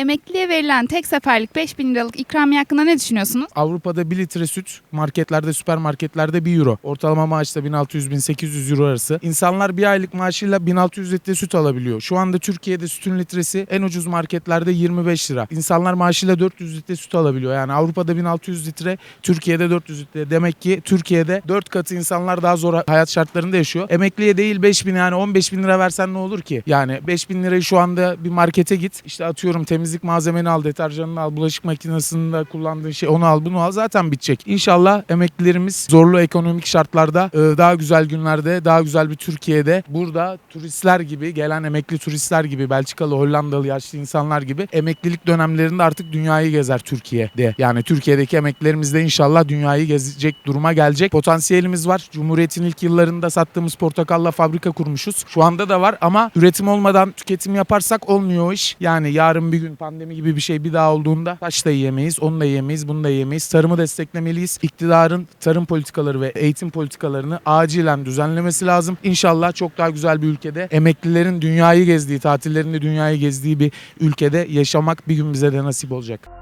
Emekliye verilen tek seferlik 5000 liralık ikramiye hakkında ne düşünüyorsunuz? Avrupa'da 1 litre süt marketlerde, süpermarketlerde 1 euro. Ortalama maaş da 1600-1800 euro arası. İnsanlar bir aylık maaşıyla 1600 litre süt alabiliyor. Şu anda Türkiye'de sütün litresi en ucuz marketlerde 25 lira. İnsanlar maaşıyla 400 litre süt alabiliyor. Yani Avrupa'da 1600 litre, Türkiye'de 400 litre. Demek ki Türkiye'de 4 katı insanlar daha zor hayat şartlarında yaşıyor. Emekliye değil 5000 yani 15 bin lira versen ne olur ki? Yani 5000 lirayı şu anda bir markete git. İşte atıyorum temizlik malzemeni al, deterjanını al, bulaşık makinesinde kullandığın şey onu al bunu al zaten bitecek. İnşallah emeklilerimiz zorlu ekonomik şartlarda e, daha güzel günlerde daha güzel bir Türkiye'de burada turistler gibi gelen emekli turistler gibi Belçikalı Hollandalı yaşlı insanlar gibi emeklilik dönemlerinde artık dünyayı gezer Türkiye'de. Yani Türkiye'deki emeklilerimiz de inşallah dünyayı gezecek duruma gelecek. Potansiyelimiz var. Cumhuriyet'in ilk yıllarında sattığımız portakalla fabrika kurmuşuz. Şu anda da var ama üretim olmadan tüketim yaparsak olmuyor iş. Yani yarın bir gün pandemi gibi bir şey bir daha olduğunda taş da yiyemeyiz, onu da yiyemeyiz, bunu da yiyemeyiz. Tarımı desteklemeliyiz. İktidarın tarım politikaları ve eğitim politikalarını acilen düzenlemesi lazım. İnşallah çok daha güzel bir ülkede emeklilerin dünyayı gezdiği, tatillerinde dünyayı gezdiği bir ülkede yaşamak bir gün bize de nasip olacak.